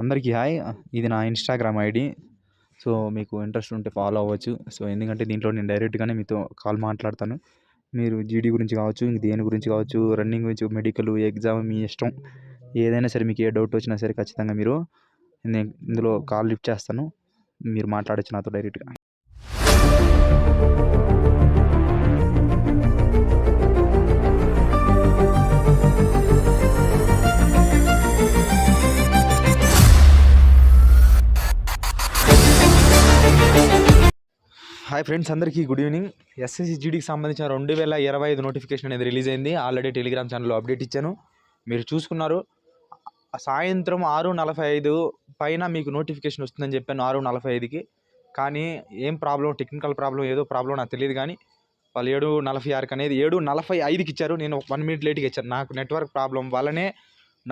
అందరికీ హాయ్. ఇది నా ఇన్స్టాగ్రామ్ ఐడి. సో మీకు ఇంట్రెస్ట్ ఉంటే ఫాలో అవ్వచ్చు. సో ఎందుకంటే దీంట్లో నేను డైరెక్ట్గానే మీతో కాల్ మాట్లాడతాను. మీరు జీడీ గురించి కావచ్చు ఇంక దేని గురించి కావచ్చు రన్నింగ్ గురించి మెడికల్ ఎగ్జామ్ మీ ఇష్టం. ఏదైనా సరే మీకు ఏ డౌట్ వచ్చినా సరే ఖచ్చితంగా మీరు నేను ఇందులో కాల్ లిఫ్ట్ చేస్తాను. మీరు మాట్లాడచ్చు నాతో డైరెక్ట్గా. హాయ్ ఫ్రెండ్స్ అందరికీ గుడ్ ఈవినింగ్. ఎస్ఎస్సి జీడీకి సంబంధించిన రెండు వేల ఇరవై ఐదు నోటిఫికేషన్ అనేది రిలీజ్ అయింది. ఆల్రెడీ టెలిగ్రామ్ ఛానల్లో అప్డేట్ ఇచ్చాను. మీరు చూసుకున్నారు. సాయంత్రం ఆరు నలభై ఐదు పైన మీకు నోటిఫికేషన్ వస్తుందని చెప్పాను ఆరు నలభై ఐదుకి. కానీ ఏం ప్రాబ్లం టెక్నికల్ ప్రాబ్లం ఏదో ప్రాబ్లం నాకు తెలియదు కానీ వాళ్ళు ఏడు నలభై ఆరుకి అనేది ఏడు నలభై ఐదుకి ఇచ్చారు. నేను వన్ మినిట్ లేట్గా ఇచ్చాను. నాకు నెట్వర్క్ ప్రాబ్లం వల్లనే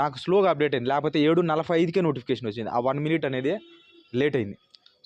నాకు స్లోగా అప్డేట్ అయింది. లేకపోతే ఏడు నలభై ఐదుకే నోటిఫికేషన్ వచ్చింది. ఆ వన్ మినిట్ అనేది లేట్ అయింది.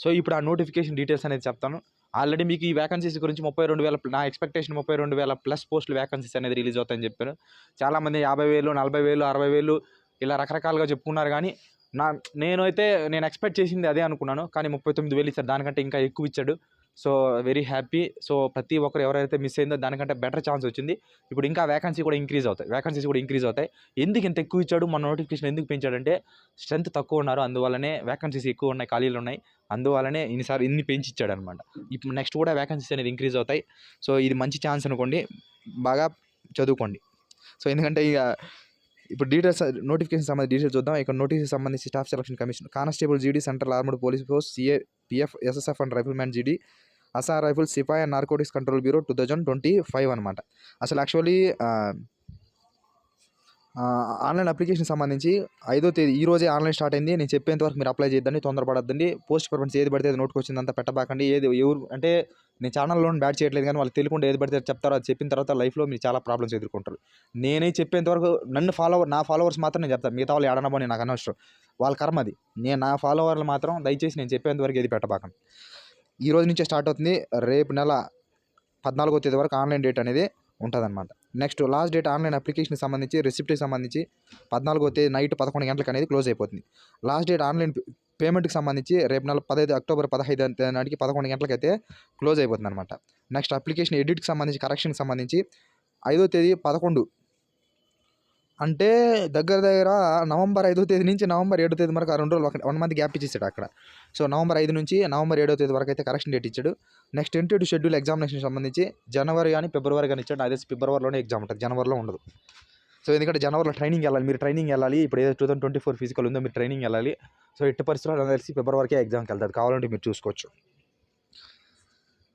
సో ఇప్పుడు ఆ నోటిఫికేషన్ డీటెయిల్స్ అనేది చెప్తాను. ఆల్రెడీ మీకు ఈ వేకన్సీస్ గురించి ముప్పై రెండు వేల నా ఎక్స్పెక్టేషన్ ముప్పై రెండు వేల ప్లస్ పోస్టులు వేకన్సీస్ అనేది రిలీజ్ అవుతాయని చెప్పాను చాలామంది యాభై వేలు నలభై వేలు అరవై వేలు ఇలా రకరకాలుగా చెప్పుకున్నారు కానీ నా నేనైతే నేను ఎక్స్పెక్ట్ చేసింది అదే అనుకున్నాను. కానీ ముప్పై తొమ్మిది వేలు ఇచ్చాడు దానికంటే ఇంకా ఎక్కువ ఇచ్చాడు. So very happy. సో ప్రతి ఒక్కరు ఎవరైతే మిస్ అయిందో దానికంటే బెటర్ ఛాన్స్ వచ్చింది. ఇప్పుడు ఇంకా వేకన్సీ కూడా ఇంక్రీజ్ అవుతాయి. వేకన్సీస్ కూడా ఇంక్రీజ్ అవుతాయి. ఎందుకు ఇంత ఎక్కువ ఇచ్చాడు? మన నోటిఫికేషన్ ఎందుకు పెంచాడంటే స్ట్రెంత్ తక్కువ ఉన్నారు. అందువల్లనే వేకన్సీస్ ఎక్కువ ఉన్నాయి ఖాళీలు ఉన్నాయి. అందువల్లనే ఇన్నిసార్లు ఇన్ని పెంచి ఇచ్చాడు అనమాట ఇప్పుడు నెక్స్ట్ కూడా వేకన్సీస్ అనేది ఇంక్రీజ్ అవుతాయి. సో ఇది మంచి ఛాన్స్ అనుకోండి. బాగా చదువుకోండి. సో ఎందుకంటే ఇక ఇప్పుడు డీటెయిల్స్ నోటిఫికేషన్ సంబంధించి డీటెయిల్స్ చూద్దాం. ఇక్కడ నోటీస్ సంబంధించి staff selection commission constable GD central armed police force CAPF SSF and rifleman GD Assam rifle sepoy and narcotics control bureau two thousand twenty five అనమాట అసలు యాక్చువల్లీ ఆన్లైన్ అప్లికేషన్ సంబంధించి ఐదో తేదీ ఈ రోజే ఆన్లైన్ స్టార్ట్ అయింది. నేను చెప్పేంత వరకు మీరు అప్లై చేద్దండి తొందరపడద్దండి. పోస్ట్ ప్రిఫరెన్స్ ఏది పడితే అది నోటుకు వచ్చిందంతా పెట్టబాకండి. ఏది ఎవరు అంటే నేను ఛానల్లో బ్యాడ్ చేయట్లేదు కానీ వాళ్ళు తెలియకుండా ఏది పడితే చెప్తారో అది చెప్పిన తర్వాత లైఫ్లో మీరు చాలా ప్రాబ్లమ్స్ ఎదుర్కొంటారు. నేనే చెప్పేంత వరకు నన్ను ఫాలోవర్ నా ఫాలోవర్స్ మాత్రం నేను చెప్తాను. మిగతా వాళ్ళు ఏడనబోని నాకు అనవసరం. వాళ్ళ కర్మ అది. నేను నా ఫాలోవర్లు మాత్రం దయచేసి నేను చెప్పేంత వరకు ఏది పెట్టబాకండి. ఈ రోజు నుంచే స్టార్ట్ అవుతుంది. రేపు నెల పద్నాలుగో తేదీ వరకు ఆన్లైన్ డేట్ అనేది ఉంటుందన్నమాట. నెక్స్ట్ లాస్ట్ డేట్ ఆన్లైన్ అప్లికేషన్కి సంబంధించి రిసిప్ట్కి సంబంధించి పద్నాలుగో తేదీ నైట్ పదకొండు గంటలకు అనేది క్లోజ్ అయిపోతుంది. లాస్ట్ డేట్ ఆన్లైన్ పేమెంట్కి సంబంధించి రేపు నెల పదహైదు అక్టోబర్ పదహైదు నాటికి పదకొండు గంటలకైతే క్లోజ్ అయిపోతుంది అనమాట నెక్స్ట్ అప్లికేషన్ ఎడిట్కి సంబంధించి కరెక్షన్కి సంబంధించి ఐదో తేదీ పదకొండు అంటే దగ్గర దగ్గర నవంబర్ ఐదో తేదీ నుంచి నవంబర్ ఏడో తేదీ వరకు ఆ రెండు రోజులు వన్ మంత్ గ్యాప్ ఇచ్చేసాడు అక్కడ. సో నవంబర్ ఐదు నుంచి నవంబర్ ఏడో తేదీ వరకు అయితే కరెక్షన్ డేట్ ఇచ్చాడు. నెక్స్ట్ టెంటెడ్ షెడ్యూల్ ఎగ్జామినేషన్ సంబంధించి జనవరి కానీ ఫిబ్రవరి కానీ ఇచ్చాడు. అదే ఫిబ్రవరిలోనే ఎగ్జామ్ ఉంటుంది. జనవరిలో ఉండదు. సో ఎందుకంటే జనవరిలో ట్రైనింగ్ వెళ్ళాలి. మీరు ట్రైనింగ్ వెళ్ళాలి. ఇప్పుడు ఏదో two thousand twenty four physical ఉందో మీరు ట్రైనింగ్ వెళ్ళాలి. సో ఎట్టి పరిస్థితుల్లో కలిసి తెలిసి ఫిబ్రవరికే ఎగ్జామ్కి వెళ్తారు. కావాలంటే మీరు చూసుకోవచ్చు.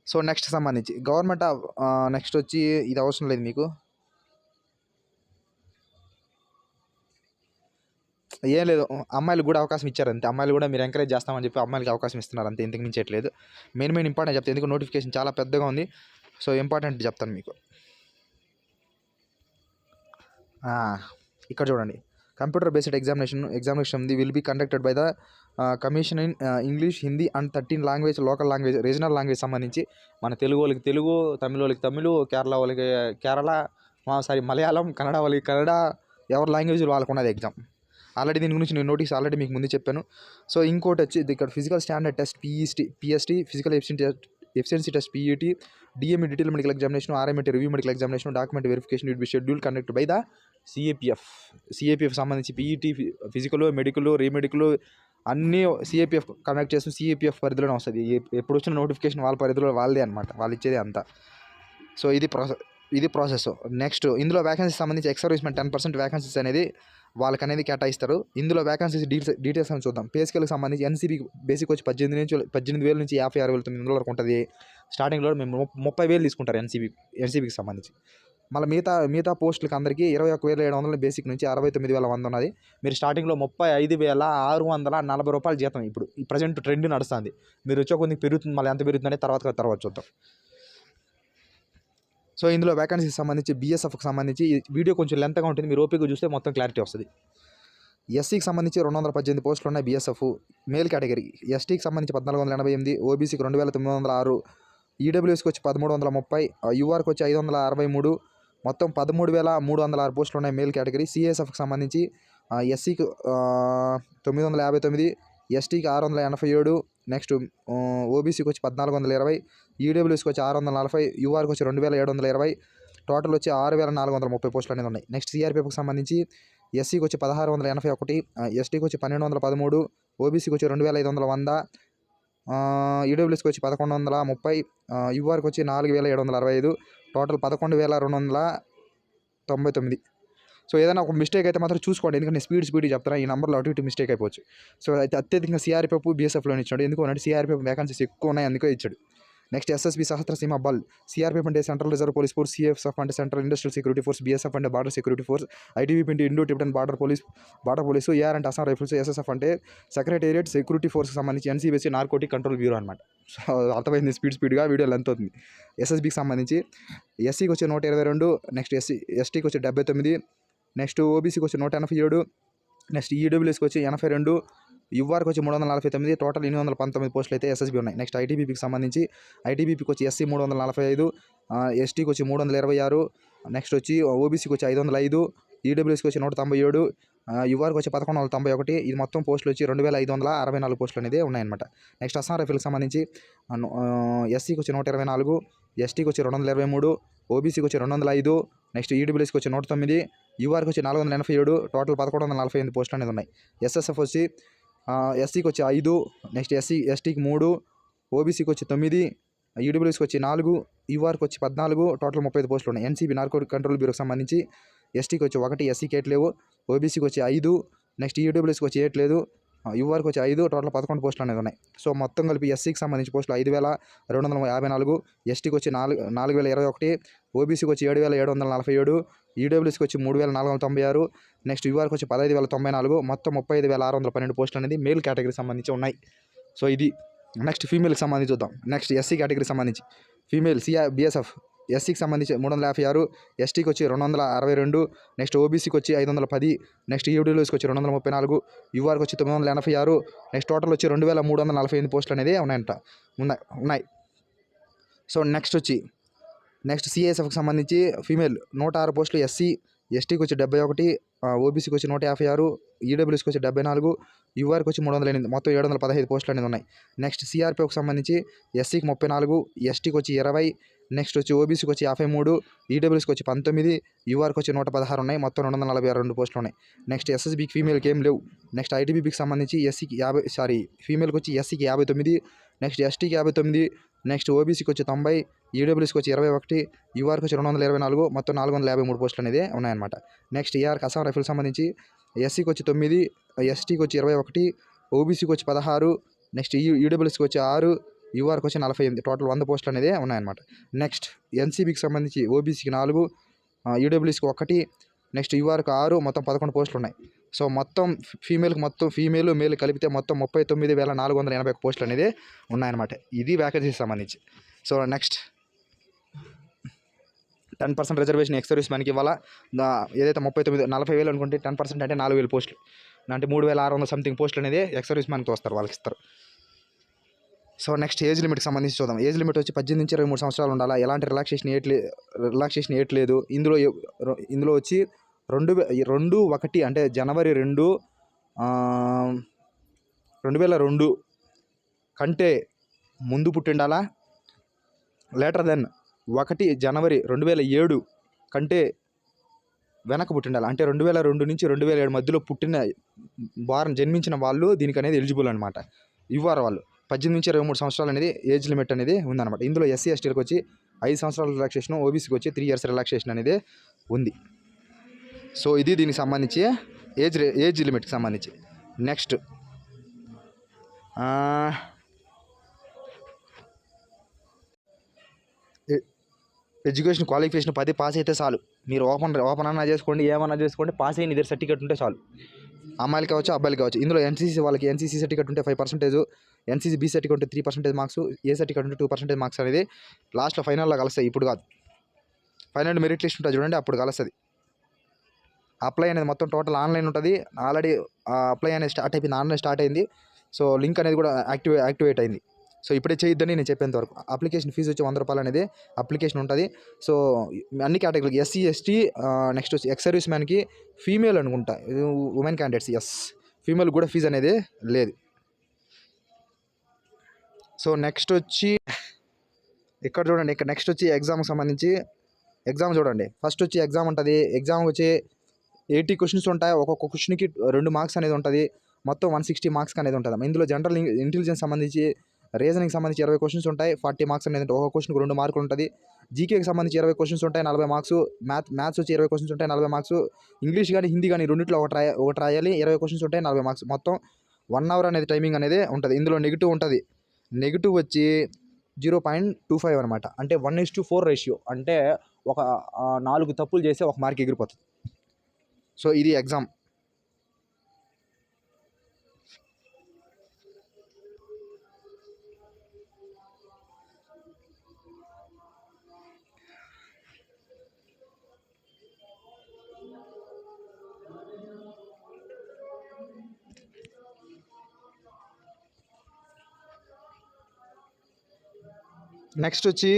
సో నెక్స్ట్ సంబంధించి గవర్నమెంట్ నెక్స్ట్ వచ్చి ఇది అవసరం లేదు మీకు. ఏం లేదు. అమ్మాయిలకు కూడా అవకాశం ఇచ్చారు అంతే. అమ్మాయిలు కూడా మీరు ఎంకరేజ్ చేస్తామని చెప్పి అమ్మాయిలకి అవకాశం ఇస్తున్నారు అంతే. ఇంతకు మించట్లేదు మెయిన్ మెయిన్ ఇంపార్టెంట్ చెప్తాను ఎందుకు నోటిఫికేషన్ చాలా పెద్దగా ఉంది. సో ఇంపార్టెంట్ చెప్తాను మీకు. ఇక్కడ చూడండి. కంప్యూటర్ బేస్డ్ ఎగ్జామినేషన్ ఎగ్జామినేషన్ ఉంది. Will be conducted by the commission in English Hindi and thirteen language local language regional language సంబంధించి మన తెలుగు వాళ్ళకి తెలుగు తమిళ వాళ్ళకి తమిళు కేరళ వాళ్ళకి కేరళ సారీ మలయాళం కన్నడ వాళ్ళకి కన్నడ ఎవరి లాంగ్వేజ్ వాళ్ళకు ఉన్నది ఎగ్జామ్. ఆల్రెడీ దీని గురించి నేను నోటీస్ ఆల్రెడీ మీకు ముందు చెప్పాను. సో ఇంకోటి వచ్చి ఇక్కడ physical standard test PEST PST physical efficiency test efficiency test PET DME detail medical examination RMET review medical examination document verification will be schedule conduct by the CAPF CAPF సంబంధించి PET physical medical remedical అన్నీ CAPF conduct చేసిన CAPF పరిధిలోనే వస్తుంది. ఎప్పుడు వచ్చిన notification వాళ్ళ పరిధిలో వాళ్ళదే అనమాట వాళ్ళు ఇచ్చేది అంతా. సో ఇది ప్రాసెస్ ఇది ప్రాసెస్. నెక్స్ట్ ఇందులో వ్యాకెన్సీ సంబంధించి ex servicemen ten percent vacancies అనేది వాళ్ళకి అనేది కేటాయిస్తారు. ఇందులో వేకెన్సీస్ డీటెయిల్స్ డీటెయిల్స్ అని చూద్దాం. పే స్కేల్కి సంబంధించి ఎన్సీబీ బేసిక్ వచ్చి పద్దెనిమిది నుంచి పద్దెనిమిది వేల నుంచి యాభై ఆరు వేల తొమ్మిది వందల వరకు ఉంటుంది. స్టార్టింగ్లో మేము ముప్పై వేలు తీసుకుంటారు ఎన్సీబీ ఎన్సీబీకి సంబంధించి. మళ్ళీ మిగతా మిగతా పోస్టులకి అందరికీ ఇరవై ఒక వేల ఏడు వందల బేసిక్ నుంచి అరవై తొమ్మిది వేల వంద ఉన్నది. మీరు స్టార్టింగ్లో ముప్పై ఐదు వేల ఆరు వందల నలభై రూపాయలు జీతం. ఇప్పుడు ఈ ప్రజెంట్ ట్రెండ్ నడుస్తుంది. మీరు వచ్చే కొద్దిగా పెరుగుతుంది మళ్ళీ ఎంత పెరుగుతుందనే తర్వాత తర్వాత చూద్దాం. సో ఇందులో వేకెన్సీకి సంబంధించి బీఎస్ఎఫ్కి సంబంధించి వీడియో కొంచెం లెంత్గా ఉంటుంది. మీరు ఓపిక చూస్తే మొత్తం క్లారిటీ వస్తుంది. ఎస్సీకి సంబంధించి రెండు వందల పద్దెనిమిది పోస్టులు ఉన్నాయి బీఎస్ఎఫ్ మేల్ కేటగిరీ ఎస్టీకి సంబంధించి పద్నాలుగు వందల ఎనభై ఎనిమిది ఓబీసీకి రెండు వేల తొమ్మిది వందల ఆరు ఈడబ్ల్యూఎస్కి వచ్చి పదమూడు వందల ముప్పై యూఆర్కి వచ్చి ఐదు వందల అరవై మూడు మొత్తం పదమూడు వేల మూడు వందల ఆరు పోస్టులు ఉన్నాయి మేల్ కేటగిరీ సిఎస్ఎఫ్కి సంబంధించి ఎస్సీకి తొమ్మిది వందల యాభై తొమ్మిది ఎస్టీకి ఆరు వందల ఎనభై ఏడు నెక్స్ట్ ఓబీసీకి వచ్చి పద్నాలుగు వందల ఇరవై ఈడబ్ల్యూస్కి వచ్చి ఆరు వందల నలభై యూఆర్కి వచ్చి రెండు వేల ఏడు వందల ఇరవై టోటల్ వచ్చి ఆరు వేల నాలుగు వందల ముప్పై పోస్టులు అనేది ఉన్నాయి. నెక్స్ట్ సిఆర్పిఎఫ్కి సంబంధించి ఎస్సీకి వచ్చి పదహారు వందల ఎనభై ఒకటి ఎస్టీకి వచ్చి పన్నెండు వందల పదమూడు ఓబీసీకి వచ్చి రెండు వేల ఐదు వందల వంద ఈడబ్ల్యూఎస్కి వచ్చి పదకొండు వందల ముప్పై యూఆర్కి వచ్చి నాలుగు వేల ఏడు వందల అరవై ఐదు టోటల్ పదకొండు వేల రెండు వందల తొంభై తొమ్మిది. సో ఏదైనా ఒక మిస్టేక్ అయితే మాత్రం చూసుకోండి. ఎందుకంటే స్పీడ్ స్పీడ్ చెప్తారా ఈ నెంబర్లో అటు ఇటు మిస్టేక్ అయిపోవచ్చు. సో అయితే అత్యధికంగా సిఆర్పిఎఫ్ బీఎస్ఎఫ్లో ఇచ్చాడు ఎందుకు అంటే సిఆర్పిఎఫ్ వేకన్సీస్ ఎక్కువ ఉన్నాయి అందుకే ఇచ్చాడు. Next SSB సహస్రసీమ Bal. సిఆర్పీఎఫ్ అంటే central reserve police force CFF అంటే central industrial security force BSF అంటే బార్డర్ సెక్యూరిటీ ఫోర్స్ ఐటీబీపీ అంటే Indo Tibetan border police border police AR అంటే అస్సాం రైఫిల్స్ ఎస్ఎస్ఎఫ్ అంటే సెక్రటేరియట్ సెక్యూరిటీ ఫోర్స్కి సంబంధించి ఎన్సీబీసీ నార్కోటిక్ కంట్రోల్ బ్యూరో అనమాట so అర్థమైంది స్పీడ్ స్పీడ్గా వీడియో లెంత్ అవుతుంది. ఎస్ఎస్బికి సంబంధించి ఎస్సీకి వచ్చే నూట ఇరవై రెండు నెక్స్ట్ ఎస్సీ ఎస్టీకి వచ్చే డెబ్బై తొమ్మిది నెక్స్ట్ ఓబీసీకి వచ్చి నూట ఎనభై ఏడు నెక్స్ట్ ఈడబ్ల్యూఎస్కి వచ్చి ఎనభై రెండు యుఆర్కి వచ్చి మూడు వందల నలభై తొమ్మిది టోటల్ ఎనిమిది వందల పంతొమ్మిది పోస్టులు అయితే ఎస్ఎస్బీ ఉన్నాయి. నెక్స్ట్ ఐటీబీపీకి సంబంధించి ఐటీబీపీకి వచ్చి ఎస్సీ మూడు వందల నలభై ఐదు ఎస్టీకి వచ్చి మూడు వందల ఇరవై ఆరు నెక్స్ట్ వచ్చి ఓబీసీకి వచ్చి ఐదు వందల ఐదు ఈడబ్ల్యూఎస్కి వచ్చి నూట తొంభై ఏడు యుఆర్కి వచ్చి పదకొండు వందల తొంభై ఒకటి ఇది మొత్తం పోస్టులు వచ్చి రెండు వేల ఐదు వందల అరవై నాలుగు పోస్టులు అనేది ఉన్నాయన్నమాట. నెక్స్ట్ అస్సాం రైఫిల్కి సంబంధించి ఎస్సీకి వచ్చి నూట ఇరవై నాలుగు ఎస్టీకి వచ్చి రెండు వందల ఇరవై మూడు ఓబీసీకి వచ్చి రెండు వందల ఐదు నెక్స్ట్ ఈడబ్ల్యూఎస్కి వచ్చి నూట తొమ్మిది యూఆర్కి వచ్చి నాలుగు వందల ఎనభై ఏడు టోటల్ పదకొండు వందల నలభై ఎనిమిది పోస్టులు అనేది ఉన్నాయి. ఎస్ఎస్ఎఫ్ వచ్చి ఎస్సీకి వచ్చి ఐదు నెక్స్ట్ ఎస్సీ ఎస్టీకి మూడు ఓబీసీకి వచ్చి తొమ్మిది ఈడబ్ల్యూఎస్కి వచ్చి నాలుగు యూఆర్కి వచ్చి పద్నాలుగు టోటల్ ముప్పై ఐదు పోస్టులు ఉన్నాయి. ఎన్సీబీ నార్కోటిక్ కంట్రోల్ బ్యూరోకి సంబంధించి ఎస్టీకి వచ్చి ఒకటి ఎస్సీకి ఎయిట్ లేవు ఓబీసీకి వచ్చి ఐదు నెక్స్ట్ ఈడబ్ల్యూఎస్కి వచ్చి ఎయిట్ లేదు యూఆర్కి వచ్చి ఐదు టోటల్ పదకొండు పోస్టులు అనేది ఉన్నాయి. సో మొత్తం కలిపి ఎస్సీకి సంబంధించి పోస్టులు ఐదు వేల రెండు వందల యాభై నాలుగు ఎస్టీకి వచ్చి నాలుగు నాలుగు వేల ఇరవై ఒకటి ఓబీసీకి వచ్చి ఏడు వేల ఏడు వందల నలభై ఏడు ఈడబ్ల్యూఎస్కి వచ్చి మూడు వేల నాలుగు వందల తొంభై ఆరు నెక్స్ట్ యూఆర్కి వచ్చి పదహైదు వేల తొంభై నాలుగు మొత్తం ముప్పై ఐదు వేల ఆరు వందల పన్నెండు పోస్టులు అనేది మేల్ కేటగిరీకి సంబంధించి ఉన్నాయి. సో ఇది నెక్స్ట్ ఫీమేల్కి సంబంధించి చూద్దాం. నెక్స్ట్ ఎస్సీ కేటగిరీకి సంబంధించి. ఫీమేల్ సిఆ బీఎస్ఎఫ్ ఎస్సీకి సంబంధించి మూడు వందల యాభై ఆరు ఎస్టీకి వచ్చి రెండు వందల అరవై రెండు నెక్స్ట్ ఓబీసీకి వచ్చి ఐదు వందల పది నెక్స్ట్ ఈడబ్ల్యూస్కి వచ్చి రెండు వందల ముప్పై నాలుగు యూఆర్కి వచ్చి తొమ్మిది వందల ఎనభై ఆరు నెక్స్ట్ టోటల్ వచ్చి రెండు వేల మూడు వందల నలభై ఎనిమిది పోస్టులు అనేది ఉన్నాయంట. ఉన్నాయి ఉన్నాయి. సో నెక్స్ట్ వచ్చి నెక్స్ట్ సిఐఎస్ఎఫ్కి సంబంధించి ఫీమేల్ నూట ఆరు పోస్టులు ఎస్సీ ఎస్టీకి వచ్చి డెబ్బై ఒకటి ఓబీసీకి వచ్చి నూట యాభై ఆరు ఈడబ్ల్యూఎస్కి వచ్చి డెబ్బై నాలుగు యూఆర్కి వచ్చి మూడు వందల ఎనిమిది మొత్తం ఏడు వందల పదహైదు పోస్టులు అనేది ఉన్నాయి. నెక్స్ట్ సిఆర్పిఎఫ్కి సంబంధించి ఎస్సీకి ముప్పై నాలుగు ఎస్టీకి వచ్చి ఇరవై నెక్స్ట్ వచ్చి ఓబీసీకి వచ్చి యాభై మూడు ఈడబ్ల్యూఎస్కి వచ్చి పంతొమ్మిది యూఆర్కి వచ్చి నూట పదహారు ఉన్నాయి. మొత్తం రెండు వందల నలభై ఆరు రెండు పోస్టులు ఉన్నాయి. నెక్స్ట్ ఎస్ఎస్బీకి ఫీమేల్కి ఏం లేవు. నెక్స్ట్ ఐటీబీపీకి సంబంధించి ఎస్సీకి యాభై సారీ ఫీమేల్కి వచ్చి ఎస్సీకి యాభై తొమ్మిది నెక్స్ట్ ఎస్టీకి యాభై తొమ్మిది నెక్స్ట్ ఓబీసీకి వచ్చి తొంభై ఈడబ్ల్యూస్కి వచ్చి ఇరవై ఒకటి యూఆర్కి వచ్చి రెండు వందల ఇరవై నాలుగు మొత్తం నాలుగు వందల యాభై మూడు పోస్టులు అనేది ఉన్నాయన్నమాట. నెక్స్ట్ ఏఆర్కి అస్సాం రైఫిల్ సంబంధించి ఎస్సీకి వచ్చి తొమ్మిది ఎస్టీకి వచ్చి ఇరవై ఒకటి ఓబీసీకి వచ్చి పదహారు నెక్స్ట్ ఈ ఈడబ్ల్యూఎస్కి వచ్చి ఆరు యూఆర్కి వచ్చి నలభై ఎనిమిది టోటల్ వంద పోస్టులు అనేది ఉన్నాయన్నమాట. నెక్స్ట్ ఎన్సీబీకి సంబంధించి ఓబీసీకి నాలుగు ఈడబ్ల్యూస్కి ఒకటి నెక్స్ట్ యూఆర్కి ఆరు మొత్తం పదకొండు పోస్టులు ఉన్నాయి సో మొత్తం ఫీమేల్కి మొత్తం ఫీమేల్ మేల్ కలిపితే మొత్తం ముప్పై తొమ్మిది వేల నాలుగు వందల ఎనభై పోస్టులు అనేది ఉన్నాయన్నమాట. ఇది వ్యాకెన్సీకి సంబంధించి. So next ten percent reservation ex service మనకి ఇవ్వాలా? ఏదైతే ముప్పై తొమ్మిది నలభై వేలు అనుకుంటే టెన్ పర్సెంట్ అంటే నాలుగు వేలు పోస్టులు. అంటే మూడు వేల ఆరు వందల సంథింగ్ పోస్టులు అనేది ఎక్స్ సర్వీస్ మనకి వస్తారు వాళ్ళకి ఇస్తారు. సో నెక్స్ట్ ఏజ్ లిమిట్కి సంబంధించి చూద్దాం. ఏజ్ లిమిట్ వచ్చి పద్దెనిమిది నుంచి ఇరవై మూడు సంవత్సరాలు ఉండాలా? ఎలాంటి రిలాక్సేషన్ ఏట్లే రిలాక్సేషన్ ఏట్లేదు. ఇందులో ఇందులో వచ్చి రెండు రెండు ఒకటి అంటే జనవరి రెండు రెండు వేల రెండు కంటే ముందు పుట్టిండాలా? లేటర్ దెన్ ఒకటి జనవరి రెండు వేల ఏడు కంటే వెనక పుట్టిండాలి. అంటే రెండు వేల రెండు నుంచి రెండు వేల ఏడు మధ్యలో పుట్టిన వారం జన్మించిన వాళ్ళు దీనికి అనేది ఎలిజిబుల్ అనమాట ఇవ్వరు వాళ్ళు. పద్దెనిమిది నుంచి ఇరవై మూడు సంవత్సరాలు అనేది ఏజ్ లిమిట్ అనేది ఉందన్నమాట. ఇందులో ఎస్సీ ఎస్టీలకు వచ్చి ఐదు సంవత్సరాల రిలాక్సేషన్ ఓబీసీకి వచ్చి త్రీ ఇయర్స్ రిలాక్సేషన్ అనేది ఉంది. సో ఇది దీనికి సంబంధించి ఏజ్ ఏజ్ లిమిట్కి సంబంధించి. నెక్స్ట్. ఎడ్యుకేషన్ క్వాలిఫికేషన్ పది పాస్ అయితే చాలు. మీరు ఓపెన్ ఓపెన్ అన్నా చేసుకోండి ఏమన్నా చేసుకోండి పాస్ అయిన ఇద్దరు సర్టిఫికేట్ ఉంటే చాలు. అమ్మాయిలు కావచ్చు అబ్బాయిలు కావచ్చు. ఇందులో ఎన్సీసీ వాళ్ళకి ఎన్సీసీ సర్టిఫికేట్ ఉంటే five percentage NCC B certificate ఉంటే three percentage marks A certificate ఉంటే టూ పర్సెంటేజ్ మార్క్స్ అనేది లాస్ట్లో ఫైనల్లో కలుస్తాయి. ఇప్పుడు కాదు. ఫైనల్ మెరిట్ లిస్ట్ ఉంటుంది చూడండి అప్పుడు కలుస్తుంది. అప్లై అనేది మొత్తం టోటల్ ఆన్లైన్ ఉంటుంది. ఆల్రెడీ అప్లై అనేది స్టార్ట్ అయిపోయింది ఆన్లైన్ స్టార్ట్ అయింది. సో లింక్ అనేది కూడా యాక్టివే యాక్టివేట్ అయింది. సో ఇప్పుడే చేయొద్దని నేను చెప్పేంత వరకు. అప్లికేషన్ ఫీజు వచ్చి వంద రూపాయలు అనేది అప్లికేషన్ ఉంటుంది. సో అన్ని కేటగిరీలకి ఎస్సీ ఎస్టీ నెక్స్ట్ వచ్చి ఎక్స్ సర్వీస్ మ్యాన్కి ఫీమేల్ అనుకుంటా. Women candidates yes. ఫీమేల్ కూడా ఫీజు అనేది లేదు. సో నెక్స్ట్ వచ్చి ఇక్కడ చూడండి ఇక్కడ నెక్స్ట్ వచ్చి ఎగ్జామ్కి సంబంధించి ఎగ్జామ్ చూడండి. ఫస్ట్ వచ్చి ఎగ్జామ్ ఉంటుంది. ఎగ్జామ్ వచ్చి ఎయిటీ క్వశ్చన్స్ ఉంటాయి. ఒక్కొక్క క్వశ్చన్కి రెండు మార్క్స్ అనేది ఉంటుంది. మొత్తం వన్ సిక్స్టీ మార్క్స్ అనేది ఉంటుంది. ఇందులో జనరల్ ఇంటెలిజెన్స్ సంబంధించి రీజనింగ్ సంబంధించి ఇరవై క్వశ్చన్స్ ఉంటాయి. ఫార్టీ మార్క్స్ అనేది ఒక ఒక్కొక్క క్వశ్చన్కి రెండు మార్కులు ఉంటుంది. జీకేకి సంబంధించి ఇరవై క్వశ్చన్స్ ఉంటాయి నలభై మార్క్స్ మ్యాథ్ మ్యాథ్స్ వచ్చి ఇరవై క్వశ్చన్స్ ఉంటాయి నలభై మార్క్స్ ఇంగ్లీష్ కానీ హిందీ కానీ రెండింటిలో ఒకటి రాయ ఒకటి రాయాలి ఇరవై క్వశ్చన్స్ ఉంటాయి నలభై మార్క్స్ మొత్తం వన్ అవర్ అనేది టైమింగ్ అనేది ఉంటుంది. ఇందులో నెగిటివ్ ఉంటుంది. నెగిటివ్ వచ్చి జీరో పాయింట్ టూ ఫైవ్ అనమాట. అంటే one is to four ratio అంటే ఒక నాలుగు తప్పులు చేస్తే ఒక మార్క్ ఎగిరిపోతుంది. సో ఇది ఎగ్జామ్ నెక్స్ట్ వచ్చి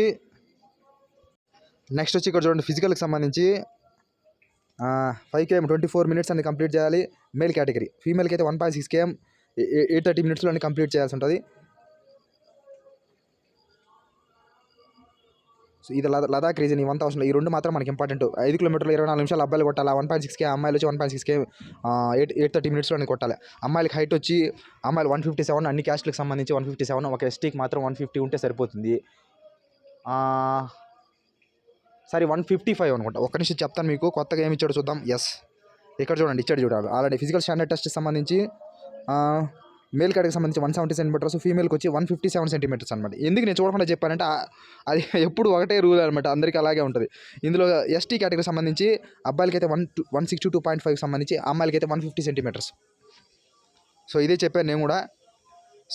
నెక్స్ట్ వచ్చి ఇక్కడ చూడండి ఫిజికల్కి సంబంధించి five KM twenty four minutes అని కంప్లీట్ చేయాలి. మేల్ కేటగిరీ ఫీమేల్కి అయితే one point six KM eight thirty మినిట్స్లో కంప్లీట్ చేయాల్సి ఉంటుంది. సో ఇది లదా లదాఖ్ రీజన్ ఈ అవసరం థౌసండ్ ఈ రెండు మాత్రం మనకి ఇంపార్టెంట్ ఐదు కిలోమీటర్లు ఇరవై నాలుగు నిమిషాలు అబ్బాయిలు కొట్టాలి? వన్ పాయింట్ సిక్స్ కే అమ్మాయిలు వచ్చి one point six K eight eight thirty మినిట్స్లో కొట్టాలి. అమ్మాయిలకి హైట్ వచ్చి అమ్మాయిలు వన్ ఫిఫ్టీ సెవెన్ అన్ని క్యాస్ట్లకు సంబంధించి వన్ ఫిఫ్టీ సెవెన్ ఒక ఎస్టీకి మాత్రం వన్ ఫిఫ్టీ ఉంటే సరిపోతుంది. సారీ వన్ ఫిఫ్టీ ఫైవ్ అనుకుంటా. ఒక్క నిమిషం చెప్తాను మీకు. కొత్తగా ఏమి ఇచ్చాడు చూద్దాం. ఎస్ ఇక్కడ చూడండి ఇచ్చాడు చూడాలి ఆల్రెడీ ఫిజికల్ స్టాండర్డ్ టెస్ట్ సంబంధించి మేల్ కాడికి సంబంధించి వన్ సెవెంటీ సెంటీమీటర్స్ ఫీమేల్కి వచ్చి వన్ ఫిఫ్టీ సెవెన్ సెంటీమీటర్స్ అనమాట ఎందుకు నేను చూడకుండా చెప్పానంటే అది ఎప్పుడు ఒకటే రూల్ అనమాట అందరికీ అలాగే ఉంటుంది. ఇందులో ఎస్టీ కేటగిరీ సంబంధించి అబ్బాయిలకి అయితే one one sixty two point five సంబంధించి అమ్మాయిలకి అయితే వన్ ఫిఫ్టీ సెంటీమీటర్స్ సో ఇదే చెప్పాను నేను కూడా.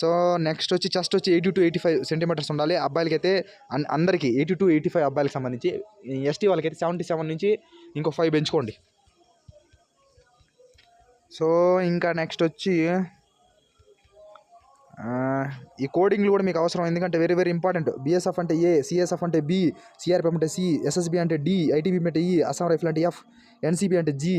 సో నెక్స్ట్ వచ్చి చెస్ట్ వచ్చి eighty to eighty five centimetres ఉండాలి. అబ్బాయిలకి అయితే అందరికీ ఎయిటీ టు ఎయిటీ ఫైవ్ అబ్బాయిలకి సంబంధించి ఎస్టీ వాళ్ళకి అయితే సెవెంటీ సెవెన్ నుంచి ఇంకో ఫైవ్ పెంచుకోండి సో ఇంకా నెక్స్ట్ వచ్చి ఈ కోడింగ్లు కూడా మీకు అవసరం. ఎందుకంటే వెరీ వెరీ ఇంపార్టెంట్ బిఎస్ఎఫ్ అంటే ఏ సిఎస్ఎఫ్ అంటే బి సిఆర్పిఎఫ్ అంటే సి ఎస్ఎస్బి అంటే డి ఐటీబీ అంటే ఈ అస్సాం రైఫిల్ అంటే ఎఫ్ ఎన్సీబీ అంటే జీ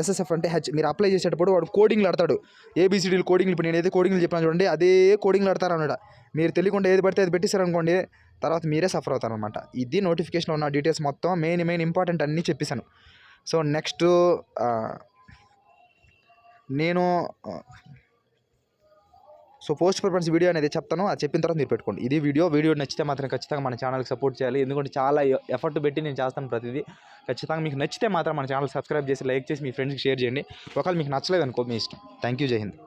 ఎస్ఎస్ఎఫ్ అంటే హెచ్ మీరు అప్లై చేసేటప్పుడు వాడు కోడింగ్లు ఆడతాడు. ఏబిసిడీలు కోడింగ్లు ఇప్పుడు నేనైతే కోడింగ్లు చెప్పాను చూడండి అదే కోడింగ్లు ఆడతారు అన్నమాట. మీరు తెలియకుండా ఏది పడితే అది పెట్టేశారనుకోండి తర్వాత మీరే సఫర్ అవుతారనమాట ఇది నోటిఫికేషన్లో ఉన్న డీటెయిల్స్ మొత్తం మెయిన్ మెయిన్ ఇంపార్టెంట్ అన్నీ చెప్పేశాను. సో నెక్స్ట్ నేను సో పోస్ట్ ప్రిఫరెన్స్ వీడియో అనేది చెప్తాను. అది చెప్పిన తర్వాత మీరు పెట్టుకోండి. ఇది వీడియో వీడియో నచ్చితే మాత్రం ఖచ్చితంగా మన ఛానల్కి సపోర్ట్ చేయాలి. ఎందుకంటే చాలా ఎఫర్ట్ పెట్టి నేను చేస్తాను ప్రతిదీ. ఖచ్చితంగా మీకు నచ్చితే మాత్రం మన ఛానల్ సబ్స్క్రైబ్ చేసి లైక్ చేసి మీ ఫ్రెండ్స్కి షేర్ చేయండి. ఒకవేళ మీకు నచ్చలేదు అనుకో మీ ఇష్టం. థ్యాంక్ యూ జై హింద్.